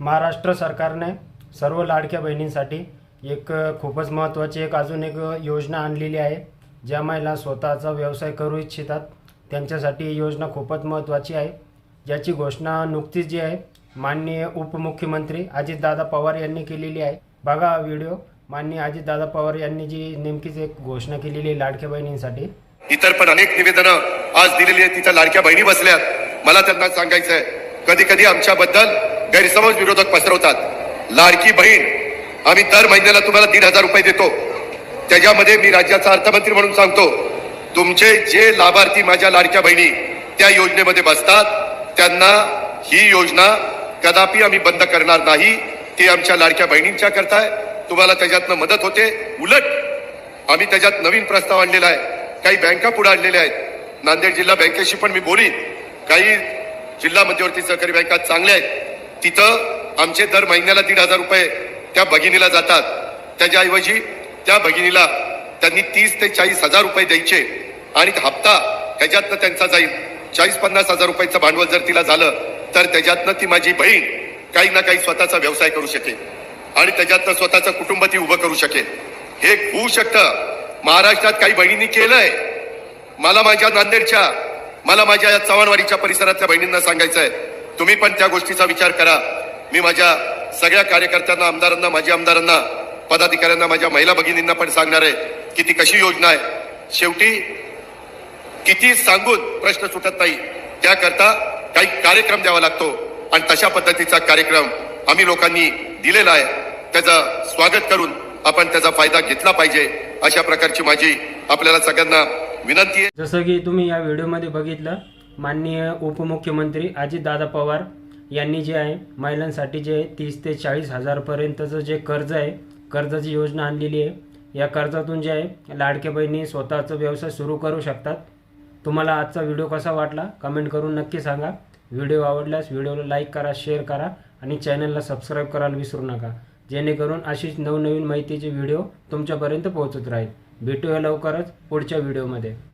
महाराष्ट्र सरकारने सर्व लाडक्या बहिणींसाठी एक खूपच महत्त्वाची एक अजून एक योजना आणलेली आहे ज्या महिला स्वतःचा व्यवसाय करू इच्छितात. त्यांच्यासाठी ही योजना खूपच महत्त्वाची आहे. ज्याची घोषणा नुकतीच जी आहे माननीय उपमुख्यमंत्री अजितदादा पवार यांनी केलेली आहे. बघा हा व्हिडिओ. माननीय अजितदादा पवार यांनी जी नेमकीच एक घोषणा केलेली आहे लाडक्या बहिणींसाठी. इतर पण अनेक निवेदनं आज दिलेली आहेत. तिच्या लाडक्या बहिणी बसल्यात. मला त्यांना सांगायचं आहे कधी कधी आमच्याबद्दल गैरसमज विरोधक पसरवतात. लाडकी बहीण आम्ही दर महिन्याला तुम्हाला दीड हजार रुपये देतो. त्याच्यामध्ये मी राज्याचा अर्थमंत्री म्हणून सांगतो तुमचे जे लाभार्थी माझ्या लाडक्या बहिणी त्या योजनेमध्ये बसतात त्यांना ही योजना कदापि आम्ही बंद करणार नाही. ती आमच्या लाडक्या बहिणींच्या करताय. तुम्हाला त्याच्यातनं मदत होते. उलट आम्ही त्याच्यात नवीन प्रस्ताव आणलेला आहे. काही बँका पुढे आणलेल्या आहेत. नांदेड जिल्हा बँकेशी पण मी बोलीन. काही जिल्हा मध्यवर्ती सहकारी बँका चांगल्या आहेत. तिथं आमचे दर महिन्याला दीड हजार रुपये त्या भगिनीला जातात. त्याच्याऐवजी त्या भगिनीला त्यांनी तीस ते चाळीस हजार रुपये द्यायचे. आणि हप्ता ह्याच्यातनं त्यांचा जाईल. चाळीस पन्नास हजार रुपयाचं भांडवल जर तिला झालं तर त्याच्यातनं ती माझी बहीण काही ना काही स्वतःचा व्यवसाय करू शकेल. आणि त्याच्यातनं स्वतःचं कुटुंब ती उभं करू शकेल. हे होऊ शकतं. महाराष्ट्रात काही बहिणींनी केलंय. मला माझ्या नांदेडच्या मला माझ्या चव्हाणवाडीच्या परिसरातल्या बहिणींना सांगायचं आहे तुम्ही पण त्या गोष्टीचा विचार करा. मी माझ्या सगळ्या कार्यकर्त्यांना आमदारांना माझ्या आमदारांना पदाधिकाऱ्यांना माझ्या महिला भगिनींना पण सांगणार आहे की ती कशी योजना आहे. शेवटी किती सांगून प्रश्न सुटत नाही त्याकरता काही कार्यक्रम द्यावा लागतो. आणि तशा पद्धतीचा कार्यक्रम आम्ही लोकांनी दिलेला आहे. त्याचं स्वागत करून आपण त्याचा फायदा घेतला पाहिजे अशा प्रकारची माझी आपल्याला सगळ्यांना विनंती आहे. जसं की तुम्ही या व्हिडिओमध्ये बघितलं माननीय उपमुख्यमंत्री अजितदादा पवार यांनी जे आहे महिलांसाठी जे तीस ते चाळीस हजारपर्यंतचं जे कर्ज आहे कर्जाची योजना आणलेली आहे. या कर्जातून जे आहे लाडक्या बहिणी स्वतःचा व्यवसाय सुरू करू शकतात. तुम्हाला आजचा व्हिडिओ कसा वाटला कमेंट करून नक्की सांगा. व्हिडिओ आवडल्यास व्हिडिओला लाईक करा शेअर करा आणि चॅनलला सबस्क्राईब करायला विसरू नका. जेणेकरून अशीच नवनवीन माहितीचे व्हिडिओ तुमच्यापर्यंत पोहोचत राहील. भेटूया लवकरच पुढच्या व्हिडिओमध्ये.